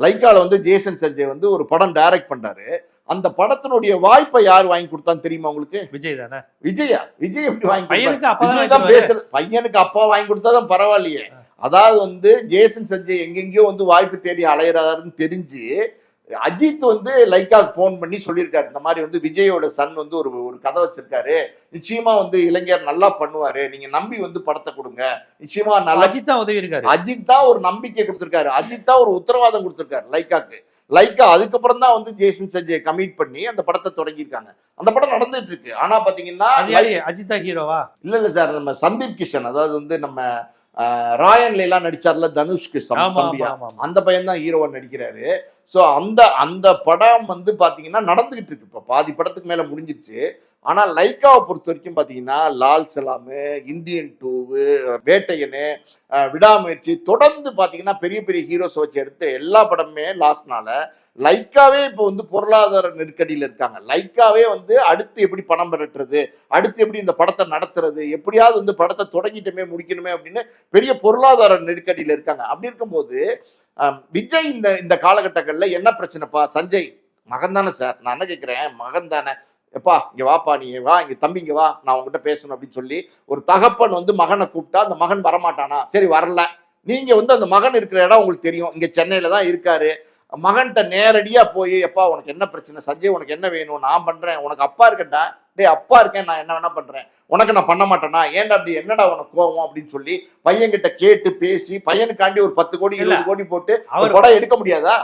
லைக்கால வந்து ஜேசன் சஞ்சய் வந்து ஒரு படம் டைரக்ட் பண்றாரு. அந்த படத்தினுடைய வாய்ப்பை யார் வாங்கி கொடுத்தான்னு தெரியுமா உங்களுக்கு? விஜய் தானே? விஜயா? விஜய் எப்படி வாங்கி விஜய் தான் பேசுற பையனுக்கு அப்பா வாங்கி கொடுத்தாதான் பரவாயில்லையே. அதாவது வந்து ஜேசன் சஞ்சய் எங்கெங்கயோ வந்து வாய்ப்பு தேடி அலையிறாருன்னு தெரிஞ்சு அஜித் வந்து லைக்காக்கு ஃபோன் பண்ணி சொல்லியிருக்காரு. இந்த மாதிரி வந்து விஜயோட சன் வந்து ஒரு ஒரு கதை வச்சிருக்காரு. நிச்சயமா வந்து இளைஞர் நல்லா பண்ணுவாரு. நீங்க நம்பி வந்து படத்தை கொடுங்க. நிச்சயமா நல்லா அஜித் தான் உதவி இருக்காரு அஜித் தான் ஒரு நம்பிக்கை கொடுத்திருக்காரு. அஜித் தான் ஒரு உத்தரவாதம் கொடுத்திருக்காரு லைக்காக்கு லைக்கா அதுக்கப்புறம் தான் வந்து ஜேசன் சஞ்சய் கமிட் பண்ணி அந்த படத்தை தொடங்கியிருக்காங்க. அந்த படம் நடந்துட்டு இருக்கு. ஆனா பாத்தீங்கன்னா அஜித் ஹீரோவா? இல்ல இல்ல சார் நம்ம சந்தீப் கிஷன் அதாவது வந்து நம்ம ராயன்ல எல்லாம் நடிச்சார்ல தனுஷ்க்கு தம்பியா. அந்த பையன் தான் ஹீரோவா நடிக்கிறாரு. ஸோ அந்த அந்த படம் வந்து பார்த்தீங்கன்னா நடந்துக்கிட்டு இருக்கு. இப்போ பாதி படத்துக்கு மேலே முடிஞ்சிருச்சு. ஆனால் லைக்காவை பொறுத்த வரைக்கும் பார்த்தீங்கன்னா லால் சலாமு இந்தியன் டூவு வேட்டையனு விடாமுயற்சி தொடர்ந்து பார்த்தீங்கன்னா பெரிய பெரிய ஹீரோஸ் வச்சு எடுத்த எல்லா படமுமே லாஸ்ட்னால லைக்காவே இப்போ வந்து பொருளாதார நெருக்கடியில் இருக்காங்க. லைக்காவே வந்து அடுத்து எப்படி பணம் பெறட்டுறது அடுத்து எப்படி இந்த படத்தை நடத்துறது எப்படியாவது வந்து படத்தை தொடங்கிட்டுமே முடிக்கணுமே அப்படின்னு பெரிய பொருளாதார நெருக்கடியில் இருக்காங்க. அப்படி இருக்கும்போது விஜய் இந்த இந்த காலகட்டங்களில் என்ன பிரச்சனைப்பா? சஞ்சய் மகன் தானே சார் நான் என்ன கேட்குறேன் மகன் தானே. எப்பா இங்கே வாப்பா நீ வா இங்கே தம்பி இங்கே வா நான் உங்ககிட்ட பேசணும் அப்படின்னு சொல்லி ஒரு தகப்பன் வந்து மகனை கூப்பிட்டா அந்த மகன் வரமாட்டானா? சரி வரல. நீங்கள் வந்து அந்த மகன் இருக்கிற இடம் உங்களுக்கு தெரியும். இங்கே சென்னையில் தான் இருக்காரு. மகன்கிட்ட நேரடியாக போய் எப்பா உனக்கு என்ன பிரச்சனை? சஞ்சய் உனக்கு என்ன வேணும்? நான் பண்ணுறேன் உனக்கு அப்பா இருக்கட்டா? டேய் அப்பா இருக்கேன் நான் என்ன வேணா பண்றேன். உனக்கு நான் பண்ண மாட்டேனா? ஏன்டா அப்படி என்னடா உனக்கு கோவம் அப்படின்னு சொல்லி பையன்கிட்ட கேட்டு பேசி பையனுக்காண்டி ஒரு பத்து கோடி. இருபது கோடி போட்டு படம் எடுக்க முடியாதா?